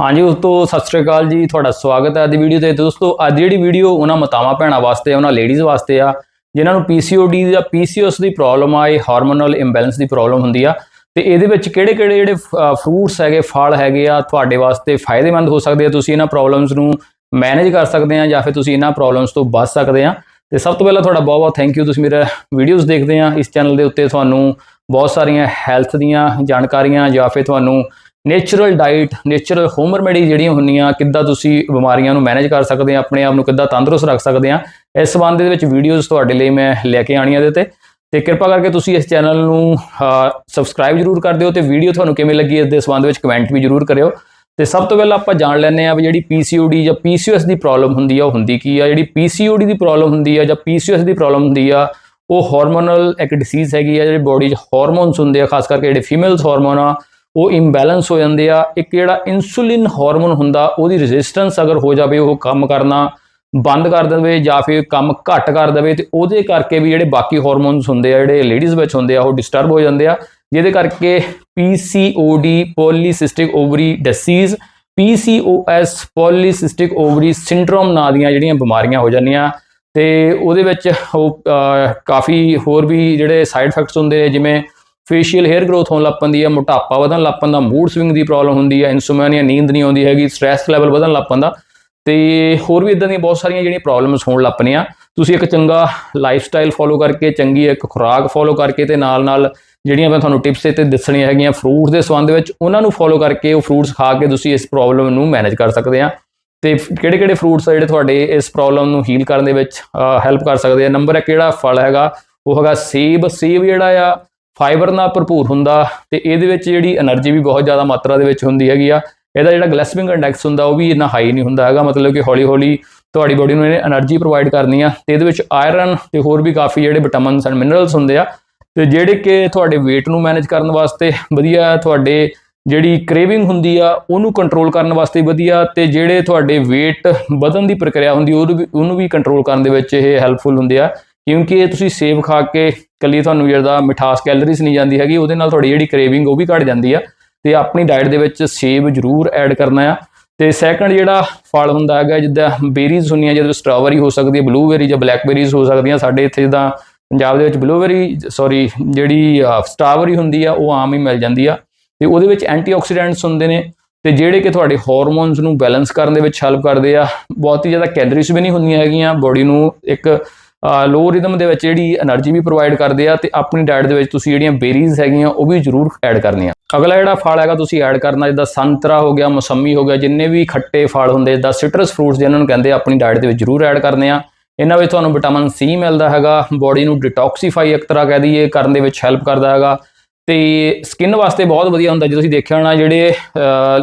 ਹਾਂਜੀ, ਉਸ ਤੋਂ ਸਤਿ ਸ੍ਰੀ ਅਕਾਲ ਜੀ, ਤੁਹਾਡਾ ਸਵਾਗਤ ਹੈ ਅੱਜ ਦੀ ਵੀਡੀਓ ਤੇ। ਦੋਸਤੋ, ਅੱਜ ਜਿਹੜੀ ਵੀਡੀਓ ਉਹਨਾਂ ਮਾਤਾਵਾਂ ਭੈਣਾਂ ਵਾਸਤੇ, ਉਹਨਾਂ ਲੇਡੀਜ਼ ਵਾਸਤੇ ਆ, ਜਿਨ੍ਹਾਂ ਨੂੰ PCOD ਜਾਂ PCOS ਦੀ ਪ੍ਰੋਬਲਮ ਆ, ਇਹ ਹਾਰਮੋਨਲ ਇੰਬੈਲੈਂਸ ਦੀ ਪ੍ਰੋਬਲਮ ਹੁੰਦੀ ਆ। ਤੇ ਇਹਦੇ ਵਿੱਚ ਕਿਹੜੇ ਕਿਹੜੇ ਜਿਹੜੇ ਫਰੂਟਸ ਹੈਗੇ, ਫਲ ਹੈਗੇ ਆ, ਤੁਹਾਡੇ ਵਾਸਤੇ ਫਾਇਦੇਮੰਦ ਹੋ ਸਕਦੇ ਆ? ਤੁਸੀਂ ਇਹਨਾਂ ਪ੍ਰੋਬਲਮਸ ਨੂੰ ਮੈਨੇਜ ਕਰ ਸਕਦੇ ਆ ਜਾਂ ਫਿਰ ਤੁਸੀਂ ਇਹਨਾਂ ਪ੍ਰੋਬਲਮਸ ਤੋਂ ਬਚ ਸਕਦੇ ਆ? ਤੇ ਸਭ ਤੋਂ ਪਹਿਲਾਂ ਤੁਹਾਡਾ ਬਹੁਤ ਬਹੁਤ ਥੈਂਕ ਯੂ ਤੁਸੀਂ ਮੇਰਾ ਵੀਡੀਓਜ਼ ਦੇਖਦੇ ਆ। ਇਸ ਚੈਨਲ ਦੇ ਉੱਤੇ ਤੁਹਾਨੂੰ ਬਹੁਤ ਸਾਰੀਆਂ ਹੈਲਥ ਦੀਆਂ ਜਾਣਕਾਰੀਆਂ ਜਾਂ ਫਿਰ ਤੁਹਾਨੂੰ natural diet natural home remedy ਜਿਹੜੀਆਂ ਹੁੰਦੀਆਂ, ਕਿੱਦਾਂ ਤੁਸੀਂ ਬਿਮਾਰੀਆਂ ਨੂੰ ਮੈਨੇਜ ਕਰ ਸਕਦੇ ਆ, ਆਪਣੇ ਆਪ ਨੂੰ ਕਿੱਦਾਂ ਤੰਦਰੁਸਤ ਰੱਖ ਸਕਦੇ ਆ, ਇਸ ਸੰਬੰਧ ਦੇ ਵਿੱਚ ਵੀਡੀਓਜ਼ ਤੁਹਾਡੇ ਲਈ ਮੈਂ ਲੈ ਕੇ ਆਣੀਆਂ ਦੇ ਤੇ। ਤੇ ਕਿਰਪਾ ਕਰਕੇ ਤੁਸੀਂ ਇਸ ਚੈਨਲ ਨੂੰ ਸਬਸਕ੍ਰਾਈਬ ਜਰੂਰ ਕਰ ਦਿਓ ਤੇ ਵੀਡੀਓ ਤੁਹਾਨੂੰ ਕਿਵੇਂ ਲੱਗੀ ਇਸ ਦੇ ਸੰਬੰਧ ਵਿੱਚ ਕਮੈਂਟ ਵੀ ਜਰੂਰ ਕਰਿਓ। ਤੇ ਸਭ ਤੋਂ ਪਹਿਲਾਂ ਆਪਾਂ ਜਾਣ ਲੈਂਦੇ ਆ ਵੀ ਜਿਹੜੀ PCOD ਜਾਂ PCOS ਦੀ ਪ੍ਰੋਬਲਮ ਹੁੰਦੀ ਆ, ਉਹ ਹੁੰਦੀ ਕੀ ਆ? ਜਿਹੜੀ PCOD ਦੀ ਪ੍ਰੋਬਲਮ ਹੁੰਦੀ ਆ ਜਾਂ PCOS ਦੀ ਪ੍ਰੋਬਲਮ ਹੁੰਦੀ ਆ, ਉਹ ਹਾਰਮੋਨਲ ਇੱਕ ਡਿਸੀਜ਼ ਹੈਗੀ ਆ, ਜਿਹੜੀ ਬੋਡੀ 'ਚ ਹਾਰਮੋਨਸ ਹੁੰਦੇ ਆ, ਖਾਸ ਕਰਕੇ ਜਿਹੜੇ ਫੀਮੇਲਸ ਹਾਰਮੋਨ ਆ ਉਹ ਇੰਬੈਲੈਂਸ ਹੋ ਜਾਂਦੇ ਆ, ਇੱਕ ਜਿਹੜਾ ਇਨਸੂਲਿਨ ਹਾਰਮੋਨ ਹੁੰਦਾ, ਉਹਦੀ ਰੈਜ਼ਿਸਟੈਂਸ ਅਗਰ ਹੋ ਜਾਵੇ, ਉਹ ਕੰਮ ਕਰਨਾ ਬੰਦ ਕਰ ਦੇਵੇ ਜਾਂ ਫਿਰ ਕੰਮ ਘੱਟ ਕਰ ਦੇਵੇ, ਤੇ ਉਹਦੇ ਕਰਕੇ ਵੀ ਜਿਹੜੇ ਬਾਕੀ ਹਾਰਮੋਨਸ ਹੁੰਦੇ ਆ, ਜਿਹੜੇ ਲੇਡੀਜ਼ ਵਿੱਚ ਹੁੰਦੇ ਆ, ਉਹ ਡਿਸਟਰਬ ਹੋ ਜਾਂਦੇ ਆ। ਜਿਹਦੇ ਕਰਕੇ PCOD polycystic ovary disease PCOS polycystic ovary syndrome ਨਾਂ ਦੀਆਂ ਜਿਹੜੀਆਂ ਬਿਮਾਰੀਆਂ ਹੋ ਜਾਂਦੀਆਂ। ਤੇ ਉਹਦੇ ਵਿੱਚ ਉਹ ਕਾਫੀ ਹੋਰ ਵੀ ਜਿਹੜੇ ਸਾਈਡ ਇਫੈਕਟਸ ਹੁੰਦੇ ਜਿਵੇਂ ਫੇਸ਼ੀਅਲ ਹੇਅਰ ਗਰੋਥ ਹੋਣ ਲੱਗ ਪੈਂਦੀ ਹੈ, ਮੋਟਾਪਾ ਵਧਣ ਲੱਗ ਪੈਂਦਾ ਮੂਡ ਸਵਿੰਗ ਦੀ ਪ੍ਰੋਬਲਮ ਹੁੰਦੀ ਹੈ ਇਨਸੋਮਨੀਆ ਨੀਂਦ ਨਹੀਂ ਆਉਂਦੀ ਹੈਗੀ ਸਟ੍ਰੈਸ ਲੈਵਲ ਵਧਣ ਲੱਗ ਪੈਂਦਾ। ਤੇ ਹੋਰ ਵੀ ਇਦਾਂ ਦੀਆਂ ਬਹੁਤ ਸਾਰੀਆਂ ਜਿਹੜੀਆਂ ਪ੍ਰੋਬਲਮਸ ਹੋਣ ਲੱਗ ਪਈਆਂ। ਤੁਸੀਂ ਇੱਕ ਚੰਗਾ ਲਾਈਫ ਸਟਾਈਲ ਫੋਲੋ ਕਰਕੇ, ਚੰਗੀ ਇੱਕ ਖੁਰਾਕ ਫੋਲੋ ਕਰਕੇ ਤੇ ਨਾਲ ਨਾਲ ਜਿਹੜੀਆਂ ਮੈਂ ਤੁਹਾਨੂੰ ਟਿਪਸ ਇੱਥੇ ਦੱਸਣੀਆਂ ਹੈਗੀਆਂ ਫਰੂਟਸ ਦੇ ਸੰਬੰਧ ਵਿੱਚ, ਉਹਨਾਂ ਨੂੰ ਫੋਲੋ ਕਰਕੇ ਉਹ ਫਰੂਟਸ ਖਾ ਕੇ ਤੁਸੀਂ ਇਸ ਪ੍ਰੋਬਲਮ ਨੂੰ ਮੈਨੇਜ ਕਰ ਸਕਦੇ ਆ। ਤੇ ਕਿਹੜੇ ਕਿਹੜੇ ਫਰੂਟਸ ਆ ਜਿਹੜੇ ਤੁਹਾਡੇ ਇਸ ਪ੍ਰੋਬਲਮ ਨੂੰ ਹੀਲ ਕਰਨ ਦੇ ਵਿੱਚ ਹੈਲਪ ਕਰ ਸਕਦੇ ਆ? ਨੰਬਰ ਇੱਕ ਜਿਹੜਾ ਫਲ ਹੈਗਾ, ਉਹ ਹੈਗਾ ਸੇਬ। ਸੇਬ ਜਿਹੜਾ ਆ ਫਾਈਬਰ ਨਾਲ ਭਰਪੂਰ ਹੁੰਦਾ ਤੇ ਇਹਦੇ ਵਿੱਚ ਜਿਹੜੀ એનર્ਜੀ ਵੀ ਬਹੁਤ ਜ਼ਿਆਦਾ ਮਾਤਰਾ ਦੇ ਵਿੱਚ ਹੁੰਦੀ ਹੈਗੀ ਆ, ਇਹਦਾ ਜਿਹੜਾ ਗਲੈਸਪਿੰਗ ਇੰਡੈਕਸ ਹੁੰਦਾ ਉਹ ਵੀ ਇੰਨਾ ਹਾਈ ਨਹੀਂ ਹੁੰਦਾ ਹੈਗਾ, ਮਤਲਬ ਕਿ ਹੌਲੀ ਹੌਲੀ ਤੁਹਾਡੀ ਬੋਡੀ ਨੂੰ ਇਹਨੇ એનર્ਜੀ ਪ੍ਰੋਵਾਈਡ ਕਰਨੀ ਆ ਤੇ ਇਹਦੇ ਵਿੱਚ ਆਇਰਨ ਤੇ ਹੋਰ ਵੀ ਕਾਫੀ ਜਿਹੜੇ ਵਿਟਾਮਿਨਸ ਐਂਡ ਮਿਨਰਲਸ ਹੁੰਦੇ ਆ ਤੇ ਜਿਹੜੇ ਕਿ ਤੁਹਾਡੇ weight ਨੂੰ ਮੈਨੇਜ ਕਰਨ ਵਾਸਤੇ ਵਧੀਆ, ਤੁਹਾਡੇ ਜਿਹੜੀ ਕ੍ਰੇਵਿੰਗ ਹੁੰਦੀ ਆ ਉਹਨੂੰ ਕੰਟਰੋਲ ਕਰਨ ਵਾਸਤੇ ਵਧੀਆ ਤੇ ਜਿਹੜੇ ਤੁਹਾਡੇ weight ਵਧਣ ਦੀ ਪ੍ਰਕਿਰਿਆ ਹੁੰਦੀ ਉਹਨੂੰ ਵੀ ਕੰਟਰੋਲ ਕਰਨ ਦੇ ਵਿੱਚ ਇਹ ਹੈਲਪਫੁਲ ਹੁੰਦੇ ਆ। ਕਿਉਂਕਿ ਇਹ ਤੁਸੀਂ ਸੇਬ ਖਾ ਕੇ ਕੱਲੀ ਤੁਹਾਨੂੰ ਜਿਹੜਾ ਮਿਠਾਸ ਕੈਲਰੀਜ਼ ਨਹੀਂ ਜਾਂਦੀ ਹੈਗੀ, ਉਹਦੇ ਨਾਲ ਤੁਹਾਡੀ ਜਿਹੜੀ ਕ੍ਰੇਵਿੰਗ ਉਹ ਵੀ ਘਟ ਜਾਂਦੀ ਆ। ਤੇ ਆਪਣੀ ਡਾਈਟ ਦੇ ਵਿੱਚ ਸੇਬ ਜ਼ਰੂਰ ਐਡ ਕਰਨਾ ਆ। ਤੇ ਸੈਕੰਡ ਜਿਹੜਾ ਫਲ ਹੁੰਦਾ ਹੈਗਾ, ਜਿੱਦਾਂ ਬੇਰੀਜ਼ ਹੁੰਦੀਆਂ ਜਿਹਦੇ ਸਟ੍ਰਾਬੇਰੀ ਹੋ ਸਕਦੀ ਹੈ ਬਲੂਬੇਰੀ ਜਾਂ ਬਲੈਕਬੇਰੀਜ਼ ਹੋ ਸਕਦੀਆਂ, ਸਾਡੇ ਇੱਥੇ ਜਿੱਦਾਂ ਪੰਜਾਬ ਦੇ ਵਿੱਚ ਬਲੂਬੇਰੀ ਸੌਰੀ ਜਿਹੜੀ ਸਟ੍ਰਾਬੇਰੀ ਹੁੰਦੀ ਆ, ਉਹ ਆਮ ਹੀ ਮਿਲ ਜਾਂਦੀ ਆ। ਤੇ ਉਹਦੇ ਵਿੱਚ ਐਂਟੀਆਕਸੀਡੈਂਟਸ ਹੁੰਦੇ ਨੇ, ਤੇ ਜਿਹੜੇ ਕਿ ਤੁਹਾਡੇ ਹਾਰਮੋਨਸ ਨੂੰ ਬੈਲੈਂਸ ਕਰਨ ਦੇ ਵਿੱਚ ਹੈਲਪ ਕਰਦੇ ਆ। ਬਹੁਤ ਹੀ ਜ਼ਿਆਦਾ ਕੈਲਰੀਜ਼ ਵੀ ਨਹੀਂ ਹੁੰਦੀਆਂ ਹੈਗੀਆਂ ਬੋਡੀ ਨੂੰ ਇੱਕ ਲੋ ਰਿਦਮ ਦੇ ਵਿੱਚ ਜਿਹੜੀ એનર્ਜੀ ਵੀ ਪ੍ਰੋਵਾਈਡ ਕਰਦੇ ਆ ਤੇ ਆਪਣੀ ਡਾਈਟ ਦੇ ਵਿੱਚ ਤੁਸੀਂ ਜਿਹੜੀਆਂ ਬੇਰੀਜ਼ ਹੈਗੀਆਂ, ਉਹ ਵੀ ਜ਼ਰੂਰ ਐਡ ਕਰਨੀਆਂ। ਅਗਲਾ ਜਿਹੜਾ ਫਲ ਹੈਗਾ, ਤੁਸੀਂ ਐਡ ਕਰਨਾ, ਜਿੱਦਾਂ ਸੰਤਰਾ ਹੋ ਗਿਆ, ਮੌਸਮੀ ਹੋ ਗਿਆ, ਜਿੰਨੇ ਵੀ ਖੱਟੇ ਫਲ ਹੁੰਦੇ, ਜਿੱਦਾਂ ਸਿਟਰਸ ਫਰੂਟਸ ਜਿਹਨਾਂ ਨੂੰ ਕਹਿੰਦੇ ਆਪਣੀ ਡਾਈਟ ਦੇ ਵਿੱਚ ਜ਼ਰੂਰ ਐਡ ਕਰਨੇ ਆ। ਇਹਨਾਂ ਵਿੱਚ ਤੁਹਾਨੂੰ ਵਿਟਾਮਿਨ ਸੀ ਮਿਲਦਾ ਹੈਗਾ ਬਾਡੀ ਨੂੰ ਡਿਟੌਕਸੀਫਾਈ ਇੱਕ ਤਰ੍ਹਾਂ ਕਹਿ ਦਈਏ, ਕਰਨ ਦੇ ਵਿੱਚ ਹੈਲਪ ਕਰਦਾ ਹੈਗਾ। ਤੇ ਸਕਿਨ ਵਾਸਤੇ ਬਹੁਤ ਵਧੀਆ ਹੁੰਦਾ, ਜੇ ਤੁਸੀਂ ਦੇਖਿਆ ਹੋਣਾ, ਜਿਹੜੇ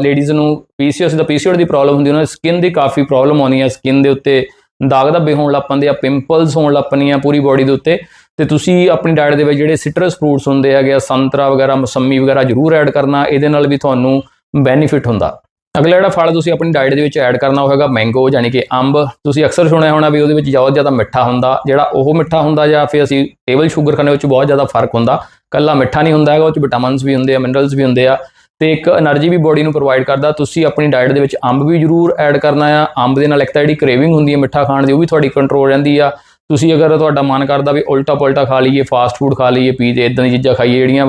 ਲੇਡੀਜ਼ ਨੂੰ ਪੀਸੀਓਐਸ ਦਾ ਪੀਸੀਓਡ ਦੀ ਪ੍ਰੋਬਲਮ ਹੁੰਦੀ, ਉਹਨਾਂ ਦੀ ਸਕਿਨ ਦੀ ਕਾਫੀ ਪ੍ਰੋਬਲਮ ਆਉਂਦੀ ਹੈ ਸਕਿਨ ਦੇ ਉੱਤੇ ਦਾਗ ਧੱਬੇ ਹੋਣ ਲੱਗ ਪੈਂਦੇ ਆ ਪਿੰਪਲਸ ਹੋਣ ਲੱਗ ਪੈਂਦੀਆਂ ਪੂਰੀ ਬੋਡੀ ਦੇ ਉੱਤੇ। ਤੇ ਤੁਸੀਂ ਆਪਣੀ ਡਾਈਟ ਦੇ ਵਿੱਚ ਜਿਹੜੇ ਸਿਟਰਸ ਫਰੂਟਸ ਹੁੰਦੇ ਹੈਗੇ ਆ, ਸੰਤਰਾ ਵਗੈਰਾ, ਮੌਸੰਮੀ ਵਗੈਰਾ ਜ਼ਰੂਰ ਐਡ ਕਰਨਾ, ਇਹਦੇ ਨਾਲ ਵੀ ਤੁਹਾਨੂੰ ਬੈਨੀਫਿਟ ਹੁੰਦਾ। ਅਗਲਾ ਜਿਹੜਾ ਫਲ ਤੁਸੀਂ ਆਪਣੀ ਡਾਈਟ ਦੇ ਵਿੱਚ ਐਡ ਕਰਨਾ ਹੋਵੇਗਾ ਮੈਂਗੋ ਯਾਨੀ ਕਿ ਅੰਬ। ਤੁਸੀਂ ਅਕਸਰ ਸੁਣਿਆ ਹੋਣਾ ਵੀ ਉਹਦੇ ਵਿੱਚ ਬਹੁਤ ਜ਼ਿਆਦਾ ਮਿੱਠਾ ਹੁੰਦਾ, ਜਿਹੜਾ ਉਹ ਮਿੱਠਾ ਹੁੰਦਾ ਜਾਂ ਫਿਰ ਅਸੀਂ ਟੇਬਲ ਸ਼ੂਗਰ ਖਾਣੇ ਵਿੱਚ ਬਹੁਤ ਜ਼ਿਆਦਾ ਫ਼ਰਕ ਹੁੰਦਾ। ਕੱਲਾ ਮਿੱਠਾ ਨਹੀਂ ਹੁੰਦਾ ਹੈਗਾ, ਉਹ ਚ ਵਿਟਾਮਿਨਸ ਵੀ ਹੁੰਦੇ ਆ ਮਿਨਰਲਸ ਵੀ ਹੁੰਦੇ ਆ। ਤੇ ਇੱਕ એનર્ਜੀ ਵੀ ਬੋਡੀ ਨੂੰ ਪ੍ਰੋਵਾਈਡ ਕਰਦਾ। ਤੁਸੀਂ ਆਪਣੀ ਡਾਈਟ ਦੇ ਵਿੱਚ ਅੰਬ ਵੀ ਜ਼ਰੂਰ ਐਡ ਕਰਨਾ ਆ। ਅੰਬ ਦੇ ਨਾਲ ਇੱਕ ਤਾਂ ਜਿਹੜੀ ਕਰੇਵਿੰਗ ਹੁੰਦੀ ਹੈ ਮਿੱਠਾ ਖਾਣ ਦੀ, ਉਹ ਵੀ ਤੁਹਾਡੀ ਕੰਟਰੋਲ ਰਹਿੰਦੀ ਆ। ਤੁਸੀਂ ਅਗਰ ਤੁਹਾਡਾ ਮਨ ਕਰਦਾ ਵੀ ਉਲਟਾ ਪਲਟਾ ਖਾ ਲਈਏ ਫਾਸਟ ਫੂਡ ਖਾ ਲਈਏ, ਪੀਜ਼ੇ ਇਦਾਂ ਦੀਆਂ ਚੀਜ਼ਾਂ ਖਾਈਏ, ਜਿਹੜੀਆਂ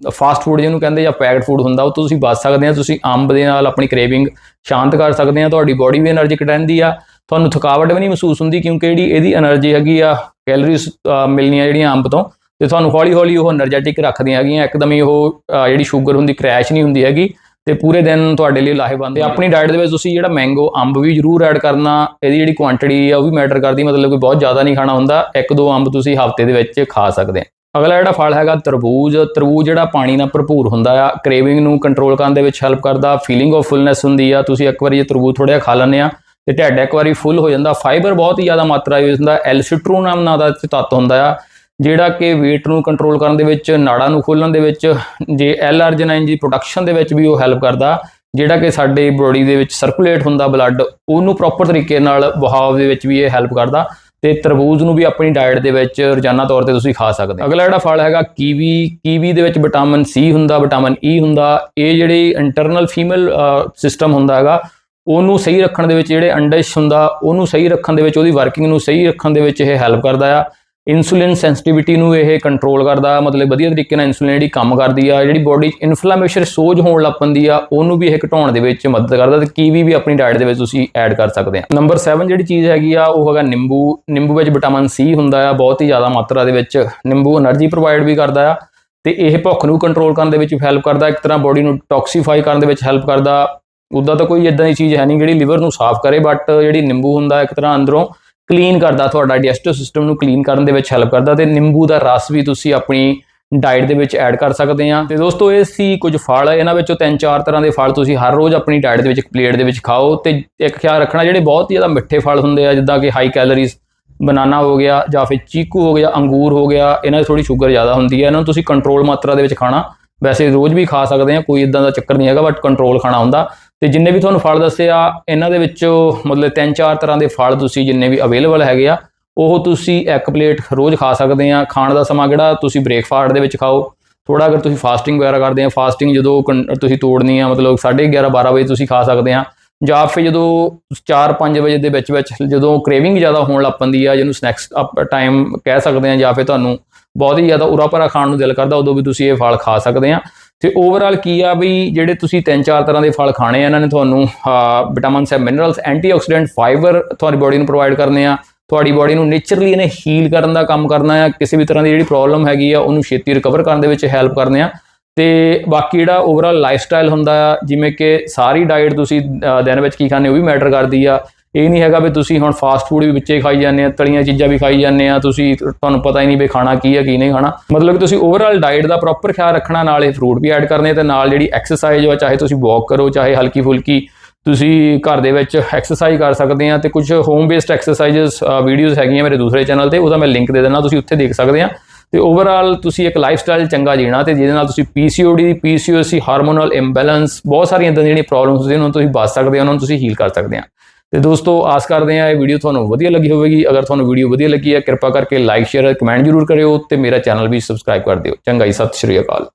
ਫਾਸਟ ਫੂਡ ਜਿਹਨੂੰ ਕਹਿੰਦੇ ਜਾਂ ਪੈਕਡ ਫੂਡ ਹੁੰਦਾ, ਉਹ ਤੋਂ ਤੁਸੀਂ ਬਚ ਸਕਦੇ ਆ। ਤੁਸੀਂ ਅੰਬ ਦੇ ਨਾਲ ਆਪਣੀ ਕਰੇਵਿੰਗ ਸ਼ਾਂਤ ਕਰ ਸਕਦੇ ਆ। ਤੁਹਾਡੀ ਬੋਡੀ ਵੀ એનર્ਜੀ ਰਹਿੰਦੀ ਆ। ਤੁਹਾਨੂੰ ਥਕਾਵਟ ਵੀ ਨਹੀਂ ਮਹਿਸੂਸ ਹੁੰਦੀ, ਕਿਉਂਕਿ ਜਿਹੜੀ ਇਹਦੀ એનર્ਜੀ ਹੈਗੀ ਆ ਕੈਲਰੀਜ਼ ਮਿਲਣੀਆਂ ਜਿਹੜੀਆਂ ਅੰਬ ਤੋਂ ਤੇ ਤੁਹਾਨੂੰ ਹੌਲੀ-ਹੌਲੀ ਉਹ એનર્ਜੈਟਿਕ ਰੱਖਦੀਆਂ ਹੈਗੀਆਂ, ਇੱਕਦਮ ਹੀ ਉਹ ਜਿਹੜੀ ਸ਼ੂਗਰ ਹੁੰਦੀ ਕ੍ਰੈਸ਼ ਨਹੀਂ ਹੁੰਦੀ ਹੈਗੀ ਤੇ ਪੂਰੇ ਦਿਨ ਤੁਹਾਡੇ ਲਈ ਲਾਹੇਵੰਦ ਹੈ। ਆਪਣੀ ਡਾਈਟ ਦੇ ਵਿੱਚ ਤੁਸੀਂ ਜਿਹੜਾ ਮੈਂਗੋ ਅੰਬ ਵੀ ਜ਼ਰੂਰ ਐਡ ਕਰਨਾ, ਇਹਦੀ ਜਿਹੜੀ ਕੁਆਂਟੀਟੀ ਆ, ਉਹ ਵੀ ਮੈਟਰ ਕਰਦੀ, ਮਤਲਬ ਕਿ ਬਹੁਤ ਜ਼ਿਆਦਾ ਨਹੀਂ ਖਾਣਾ ਹੁੰਦਾ ਇੱਕ ਦੋ ਅੰਬ ਤੁਸੀਂ ਹਫ਼ਤੇ ਦੇ ਵਿੱਚ ਖਾ ਸਕਦੇ ਆ ਅਗਲਾ ਜਿਹੜਾ ਫਲ ਹੈਗਾ, ਤਰਬੂਜ ਤਰਬੂਜ ਜਿਹੜਾ ਪਾਣੀ ਨਾਲ ਭਰਪੂਰ ਹੁੰਦਾ ਆ ਕ੍ਰੇਵਿੰਗ ਨੂੰ ਕੰਟਰੋਲ ਕਰਨ ਦੇ ਵਿੱਚ ਹੈਲਪ ਕਰਦਾ ਫੀਲਿੰਗ ਆਫ ਫੁੱਲਨੈਸ ਹੁੰਦੀ ਆ, ਤੁਸੀਂ ਇੱਕ ਵਾਰੀ ਇਹ ਤਰਬੂਜ ਥੋੜਾ ਖਾ ਲੈਂਦੇ ਆ, ਤੇ ਢਿੱਡ ਇੱਕ ਵਾਰੀ ਫੁੱਲ ਹੋ ਜਾਂਦਾ ਫਾਈਬਰ ਬਹੁਤ ਹੀ ਜ਼ਿਆਦਾ ਮਾਤਰਾ ਵਿੱਚ ਹੁੰਦਾ ਐਲ-ਸਿਟਰੂ ਨਾਮ ਨਾਲ ਦਾ ਤੱਤ ਹੁੰਦਾ ਆ ਜਿਹੜਾ ਕਿ weight ਨੂੰ ਕੰਟਰੋਲ ਕਰਨ ਦੇ ਵਿੱਚ, ਨਾੜਾਂ ਨੂੰ ਖੋਲਣ ਦੇ ਵਿੱਚ, ਜੇ ਐਲ ਅਰਜਨਾਈਨ ਦੀ ਪ੍ਰੋਡਕਸ਼ਨ ਦੇ ਵਿੱਚ ਵੀ ਉਹ ਹੈਲਪ ਕਰਦਾ, ਜਿਹੜਾ ਕਿ ਸਾਡੇ ਬੋਡੀ ਦੇ ਵਿੱਚ ਸਰਕੂਲੇਟ ਹੁੰਦਾ ਬਲੱਡ ਉਹਨੂੰ ਪ੍ਰੋਪਰ ਤਰੀਕੇ ਨਾਲ ਵਹਾਅ ਦੇ ਵਿੱਚ ਵੀ ਇਹ ਹੈਲਪ ਕਰਦਾ ਤੇ ਤਰਬੂਜ ਨੂੰ ਵੀ ਆਪਣੀ ਡਾਈਟ ਦੇ ਵਿੱਚ ਰੋਜ਼ਾਨਾ ਤੌਰ ਤੇ ਤੁਸੀਂ ਖਾ ਸਕਦੇ ਹੋ। ਅਗਲਾ ਜਿਹੜਾ ਫਲ ਹੈਗਾ, ਕੀਵੀ ਕੀਵੀ ਦੇ ਵਿੱਚ ਵਿਟਾਮਿਨ ਸੀ ਹੁੰਦਾ ਵਿਟਾਮਿਨ ਈ e ਹੁੰਦਾ, ਇਹ ਜਿਹੜੀ ਇੰਟਰਨਲ ਫੀਮੇਲ ਸਿਸਟਮ ਹੁੰਦਾ ਹੈਗਾ, ਉਹਨੂੰ ਸਹੀ ਰੱਖਣ ਦੇ ਵਿੱਚ ਜਿਹੜੇ ਅੰਡਸ਼ ਹੁੰਦਾ ਉਹਨੂੰ ਸਹੀ ਰੱਖਣ ਦੇ ਵਿੱਚ, ਉਹਦੀ ਵਰਕਿੰਗ ਨੂੰ ਸਹੀ ਰੱਖਣ ਦੇ ਵਿੱਚ ਇਹ ਹੈਲਪ ਕਰਦਾ ਆ। ਇਨਸੂਲਿਨ ਸੈਂਸਿਟੀਵਿਟੀ ਨੂੰ ਇਹ ਕੰਟਰੋਲ ਕਰਦਾ, ਮਤਲਬ ਵਧੀਆ ਤਰੀਕੇ ਨਾਲ ਇਨਸੂਲਿਨ ਜਿਹੜੀ ਕੰਮ ਕਰਦੀ ਆ, ਜਿਹੜੀ ਬੋਡੀ 'ਚ ਇਨਫਲੇਮੇਸ਼ਨ ਸੋਜ ਹੋਣ ਲੱਪੰਦੀ ਆ, ਉਹਨੂੰ ਵੀ ਇਹ ਘਟਾਉਣ ਦੇ ਵਿੱਚ ਮਦਦ ਕਰਦਾ ਤੇ ਕੀਵੀ ਵੀ ਆਪਣੀ ਡਾਈਟ ਦੇ ਵਿੱਚ ਤੁਸੀਂ ਐਡ ਕਰ ਸਕਦੇ ਆ। ਨੰਬਰ 7 ਜਿਹੜੀ ਚੀਜ਼ ਹੈਗੀ ਆ, ਉਹ ਹੈਗਾ ਨਿੰਬੂ ਨਿੰਬੂ ਵਿੱਚ ਵਿਟਾਮਿਨ ਸੀ ਹੁੰਦਾ ਆ, ਬਹੁਤ ਹੀ ਜ਼ਿਆਦਾ ਮਾਤਰਾ ਦੇ ਵਿੱਚ ਨਿੰਬੂ એનર્ਜੀ ਪ੍ਰੋਵਾਈਡ ਵੀ ਕਰਦਾ ਆ ਤੇ ਇਹ ਭੁੱਖ ਨੂੰ ਕੰਟਰੋਲ ਕਰਨ ਦੇ ਵਿੱਚ ਹੈਲਪ ਕਰਦਾ, ਇੱਕ ਤਰ੍ਹਾਂ ਬੋਡੀ ਨੂੰ ਟੌਕਸੀਫਾਈ ਕਰਨ ਦੇ ਵਿੱਚ ਹੈਲਪ ਕਰਦਾ। ਉਦਾਂ ਤਾਂ ਕੋਈ ਇਦਾਂ ਦੀ ਚੀਜ਼ ਹੈ ਨਹੀਂ ਜਿਹੜੀ ਲਿਵਰ ਨੂੰ ਸਾਫ਼ ਕਰੇ ਬਟ ਜਿਹੜੀ ਨਿੰਬੂ ਹੁੰਦਾ ਇੱਕ ਤਰ੍ਹਾਂ ਅੰਦਰੋਂ ਕਲੀਨ ਕਰਦਾ, ਤੁਹਾਡਾ ਡਾਈਜੈਸਟਿਵ ਸਿਸਟਮ ਨੂੰ ਕਲੀਨ ਕਰਨ ਦੇ ਵਿੱਚ ਹੈਲਪ ਕਰਦਾ ਤੇ ਨਿੰਬੂ ਦਾ ਰਸ ਵੀ ਤੁਸੀਂ ਆਪਣੀ ਡਾਈਟ ਦੇ ਵਿੱਚ ਐਡ ਕਰ ਸਕਦੇ ਆ ਤੇ ਦੋਸਤੋ, ਇਹ ਸੀ ਕੁਝ ਫਲ, ਇਹਨਾਂ ਵਿੱਚੋਂ ਤਿੰਨ ਚਾਰ ਤਰ੍ਹਾਂ ਦੇ ਫਲ ਤੁਸੀਂ ਹਰ ਰੋਜ਼ ਆਪਣੀ ਡਾਈਟ ਦੇ ਵਿੱਚ ਇੱਕ ਪਲੇਟ ਦੇ ਵਿੱਚ ਖਾਓ ਤੇ ਇੱਕ ਖਿਆਲ ਰੱਖਣਾ, ਜਿਹੜੇ ਬਹੁਤ ਹੀ ਜ਼ਿਆਦਾ ਮਿੱਠੇ ਫਲ ਹੁੰਦੇ ਆ, ਜਿੱਦਾਂ ਕਿ ਹਾਈ ਕੈਲੋਰੀਜ਼ ਬਨਾਨਾ ਹੋ ਗਿਆ ਜਾਂ ਫਿਰ ਚੀਕੂ ਹੋ ਗਿਆ, ਅੰਗੂਰ ਹੋ ਗਿਆ, ਇਹਨਾਂ 'ਚ ਥੋੜੀ ਸ਼ੂਗਰ ਜ਼ਿਆਦਾ ਹੁੰਦੀ ਹੈ, ਇਹਨਾਂ ਨੂੰ ਤੁਸੀਂ ਕੰਟਰੋਲ ਮਾਤਰਾ ਦੇ ਵਿੱਚ ਖਾਣਾ ਵੈਸੇ ਰੋਜ਼ ਵੀ ਖਾ ਸਕਦੇ ਆ ਕੋਈ ਇਦਾਂ ਦਾ ਚੱਕਰ ਨਹੀਂ ਹੈਗਾ ਬਟ ਕੰਟਰੋਲ ਖਾਣਾ ਹੁੰਦਾ। ਤੇ ਜਿੰਨੇ ਵੀ ਤੁਹਾਨੂੰ ਫਲ ਦੱਸੇ ਆ, ਇਹਨਾਂ ਦੇ ਵਿੱਚੋਂ ਮਤਲਬ ਤਿੰਨ ਚਾਰ ਤਰ੍ਹਾਂ ਦੇ ਫਲ ਤੁਸੀਂ ਜਿੰਨੇ ਵੀ ਅਵੇਲੇਬਲ ਹੈਗੇ ਆ, ਉਹ ਤੁਸੀਂ ਇੱਕ ਪਲੇਟ ਰੋਜ਼ ਖਾ ਸਕਦੇ ਆ ਖਾਣ ਦਾ ਸਮਾਂ ਕਿਹੜਾ? ਤੁਸੀਂ ਬ੍ਰੇਕਫਾਸਟ ਦੇ ਵਿੱਚ ਖਾਓ। ਥੋੜਾ ਅਗਰ ਤੁਸੀਂ ਫਾਸਟਿੰਗ ਵਗੈਰਾ ਕਰਦੇ ਆ ਫਾਸਟਿੰਗ ਜਦੋਂ ਕੰ- ਤੁਸੀਂ ਤੋੜਨੀ ਆ, ਮਤਲਬ 11:30 12 ਵਜੇ ਤੁਸੀਂ ਖਾ ਸਕਦੇ ਆ ਜਾਂ ਫਿਰ ਜਦੋਂ 4-5 ਵਜੇ ਦੇ ਵਿੱਚ ਵਿੱਚ ਜਦੋਂ ਕ੍ਰੇਵਿੰਗ ਜ਼ਿਆਦਾ ਹੋਣ ਲੱਗ ਪੈਂਦੀ ਆ, ਜਿਹਨੂੰ ਸਨੈਕਸ ਅਪ ਟਾਈਮ ਕਹਿ ਸਕਦੇ ਆ ਜਾਂ ਫਿਰ ਤੁਹਾਨੂੰ ਬਹੁਤ ਹੀ ਜ਼ਿਆਦਾ ਉਰਾ ਭਰਾ ਖਾਣ ਨੂੰ ਦਿਲ ਕਰਦਾ, ਉਦੋਂ ਵੀ ਤੁਸੀਂ ਇਹ ਫਲ ਖਾ ਸਕਦੇ ਆ। ਤੇ ਓਵਰਆਲ ਕੀ ਆ ਵੀ ਜਿਹੜੇ ਤੁਸੀਂ ਤਿੰਨ ਚਾਰ ਤਰ੍ਹਾਂ ਦੇ ਫਲ ਖਾਣੇ ਆ, ਇਹਨਾਂ ਨੇ ਤੁਹਾਨੂੰ ਵਿਟਾਮਿਨਸ ਹੈ ਮਿਨਰਲਸ ਐਂਟੀਆਕਸੀਡੈਂਟ ਫਾਈਬਰ ਤੁਹਾਡੀ ਬਾਡੀ ਨੂੰ ਪ੍ਰੋਵਾਈਡ ਕਰਨੇ ਆ। ਤੁਹਾਡੀ ਬਾਡੀ ਨੂੰ ਨੇਚਰਲੀ ਇਹਨੇ ਹੀਲ ਕਰਨ ਦਾ ਕੰਮ ਕਰਨਾ ਆ। ਕਿਸੇ ਵੀ ਤਰ੍ਹਾਂ ਦੀ ਜਿਹੜੀ ਪ੍ਰੋਬਲਮ ਹੈਗੀ ਆ, ਉਹਨੂੰ ਛੇਤੀ ਰਿਕਵਰ ਕਰਨ ਦੇ ਵਿੱਚ ਹੈਲਪ ਕਰਨੇ ਆ। ਤੇ ਬਾਕੀ ਜਿਹੜਾ ਓਵਰਆਲ ਲਾਈਫ ਸਟਾਈਲ ਹੁੰਦਾ ਆ, ਜਿਵੇਂ ਕਿ ਸਾਰੀ ਡਾਈਟ ਤੁਸੀਂ ਦਿਨ ਵਿੱਚ ਕੀ ਖਾਣੇ ਉਹ ਵੀ ਮੈਟਰ ਕਰਦੀ ਆ। ਇਹ ਨਹੀਂ ਹੈਗਾ ਵੀ ਤੁਸੀਂ ਹੁਣ ਫਾਸਟ ਫੂਡ ਵੀ ਵਿੱਚੇ ਖਾਈ ਜਾਂਦੇ ਆ, ਤਲੀਆਂ ਚੀਜ਼ਾਂ ਵੀ ਖਾਈ ਜਾਂਦੇ ਆ, ਤੁਸੀਂ ਤੁਹਾਨੂੰ ਪਤਾ ਹੀ ਨਹੀਂ ਵੀ ਖਾਣਾ ਕੀ ਆ, ਕੀ ਨਹੀਂ ਖਾਣਾ। ਮਤਲਬ ਕਿ ਤੁਸੀਂ ਓਵਰਆਲ ਡਾਈਟ ਦਾ ਪ੍ਰੋਪਰ ਖਿਆਲ ਰੱਖਣਾ, ਨਾਲ ਇਹ ਫਰੂਟ ਵੀ ਐਡ ਕਰਨੇ ਤੇ ਨਾਲ ਜਿਹੜੀ ਐਕਸਰਸਾਈਜ਼ ਆ, ਚਾਹੇ ਤੁਸੀਂ ਵਾਕ ਕਰੋ, ਚਾਹੇ ਹਲਕੀ ਫੁਲਕੀ ਤੁਸੀਂ ਘਰ ਦੇ ਵਿੱਚ ਐਕਸਰਸਾਈਜ਼ ਕਰ ਸਕਦੇ ਆ ਤੇ ਕੁਝ ਹੋਮ ਬੇਸਡ ਐਕਸਰਸਾਈਜ਼ਸ ਵੀਡੀਓਜ਼ ਹੈਗੀਆਂ ਮੇਰੇ ਦੂਸਰੇ ਚੈਨਲ ਤੇ, ਉਹਦਾ ਮੈਂ ਲਿੰਕ ਦੇ ਦਿੰਦਾ, ਤੁਸੀਂ ਉੱਥੇ ਦੇਖ ਸਕਦੇ ਆ। ਤੇ ਓਵਰਆਲ ਤੁਸੀਂ ਇੱਕ ਲਾਈਫ ਸਟਾਈਲ ਚੰਗਾ ਜੀਣਾ ਤੇ ਜਿਹਦੇ ਨਾਲ ਤੁਸੀਂ PCOD PCOS ਹਾਰਮੋਨਲ ਇੰਬੈਲੈਂਸ ਬਹੁਤ ਸਾਰੀਆਂ ਇਦਾਂ ਦੀਆਂ ਜਿਹੜੀਆਂ ਪ੍ਰੋਬਲਮਸ ਹੁੰਦੀਆਂ ਉਹਨਾਂ ਤੋਂ ਤੁਸੀਂ ਬਚ ਸਕਦੇ ਹੋ, ਉਹਨਾਂ ਨੂੰ ਤੁਸੀਂ ਹੀਲ ਕਰ ਸਕਦੇ ਆ। ਤੇ ਦੋਸਤੋ, ਆਸ ਕਰਦੇ ਆ ਇਹ ਵੀਡੀਓ ਤੁਹਾਨੂੰ ਵਧੀਆ ਲੱਗੀ ਹੋਵੇਗੀ। ਅਗਰ ਤੁਹਾਨੂੰ ਵੀਡੀਓ ਵਧੀਆ ਲੱਗੀ ਹੈ, ਕਿਰਪਾ ਕਰਕੇ ਲਾਈਕ ਸ਼ੇਅਰ ਕਮੈਂਟ ਜ਼ਰੂਰ ਕਰਿਓ ਤੇ ਮੇਰਾ ਚੈਨਲ ਵੀ ਸਬਸਕ੍ਰਾਈਬ ਕਰ ਦਿਓ। ਚੰਗਾ ਜੀ, ਸਤਿ ਸ਼੍ਰੀ ਅਕਾਲ।